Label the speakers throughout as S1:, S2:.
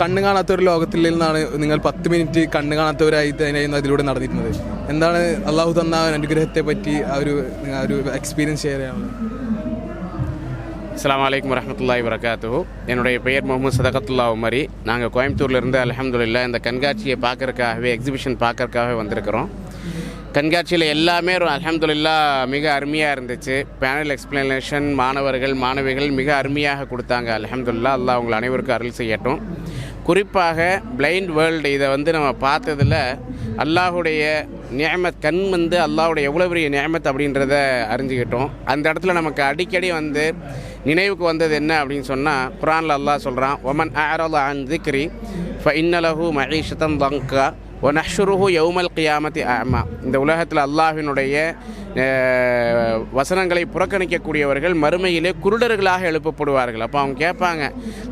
S1: കണ്ണ് കാണാത്ത ഒരു ലോകത്തിൽ നിന്നാണ് നിങ്ങൾ പത്ത് മിനിറ്റ് കണ്ണ് കാണാത്തവരായി തന്നെ അതിലൂടെ നടന്നിരുന്നത് എന്താണ് അള്ളാഹു തന്ന ആ അനുഗ്രഹത്തെ പറ്റി ആ ഒരു ആ ഒരു എക്സ്പീരിയൻസ് ഷെയർ ചെയ്യാനുള്ളത്
S2: அஸ்ஸலாமு அலைக்கும் வரஹ்மத்துல்லாஹி வரகாத்துஹு என்னுடைய பெயர் முகமது சதகத்துல்லா உமரி நாங்கள் கோயம்புத்தூர்லேருந்து அல்ஹம்துலில்லாஹ் இந்த கண்காட்சியை பார்க்கறக்காகவே எக்ஸிபிஷன் பார்க்கறக்காகவே வந்திருக்கிறோம் கண்காட்சியில் எல்லாமே ஒரு அல்ஹம்துலில்லாஹ் மிக அருமையாக இருந்துச்சு பேனல் எக்ஸ்பிளனேஷன் மாணவர்கள் மாணவிகள் மிக அருமையாக கொடுத்தாங்க அல்ஹம்துலில்லாஹ் அல்லாஹ் உங்கள் அனைவருக்கும் அருள் செய்யட்டும் குறிப்பாக பிளைண்ட் வேர்ல்டு இதை வந்து நம்ம பார்த்ததில் அல்லாஹுடைய நியமத் கண் வந்து அல்லாஹுடைய எவ்வளோ பெரிய நியமத் அப்படின்றத அறிஞ்சுக்கிட்டோம். அந்த இடத்துல நமக்கு அடிக்கடி வந்து நினைவுக்கு வந்தது என்ன அப்படின்னு சொன்னால் குரானில் அல்லாஹ் சொல்கிறான் ஒமன் ஆரோல் ஆன் திக்ரி ஃப இன்னலஹு மஹீஷத்தன் தங்கா. ஒ நஷ்ருஹு யௌமல் கியாமத்தி ஆமா இந்த உலகத்தில் அல்லாஹினுடைய வசனங்களை புறக்கணிக்கக்கூடியவர்கள் மறுமையிலே குருடர்களாக எழுப்பப்படுவார்கள். அப்போ அவங்க கேட்பாங்க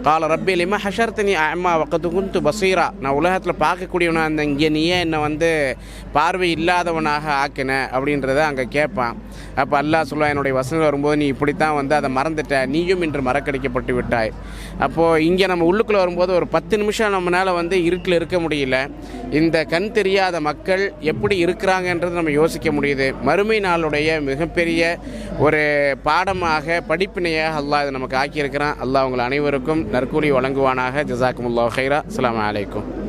S2: கால ரப்பி லிம ஹஷர்த்தனி அம்மா வக்கத்து குந்து பசீரா? நான் உலகத்தில் பார்க்கக்கூடியவனா அந்த இங்கே நீயே என்னை வந்து பார்வை இல்லாதவனாக ஆக்கின? அப்படின்றத அங்கே கேட்பான். அப்போ அல்லாஹ் சொல்லுவா என்னுடைய வசனம் வரும்போது நீ இப்படித்தான் வந்து அதை மறந்துட்ட. நீயும் இன்று மறக்கடிக்கப்பட்டு விட்டாய். அப்போது இங்கே நம்ம உள்ளுக்குள்ளே வரும்போது ஒரு பத்து நிமிஷம் நம்மளால் வந்து இருட்டில் இருக்க முடியல. இந்த கண் தெரியாத மக்கள் எப்படி இருக்கிறாங்கன்றது நம்ம யோசிக்க முடியுது. மறுமை நாளுடைய மிகப்பெரிய ஒரு பாடமாக படிப்பினையாக அல்லாஹ் இதை நமக்கு ஆக்கியிருக்கிறான். அல்லாஹ் உங்கள் அனைவருக்கும் நற்கூலி வழங்குவானாக. ஜசாக்குமுல்லா ஹைரா அஸ்ஸலாமு அலைக்கும்.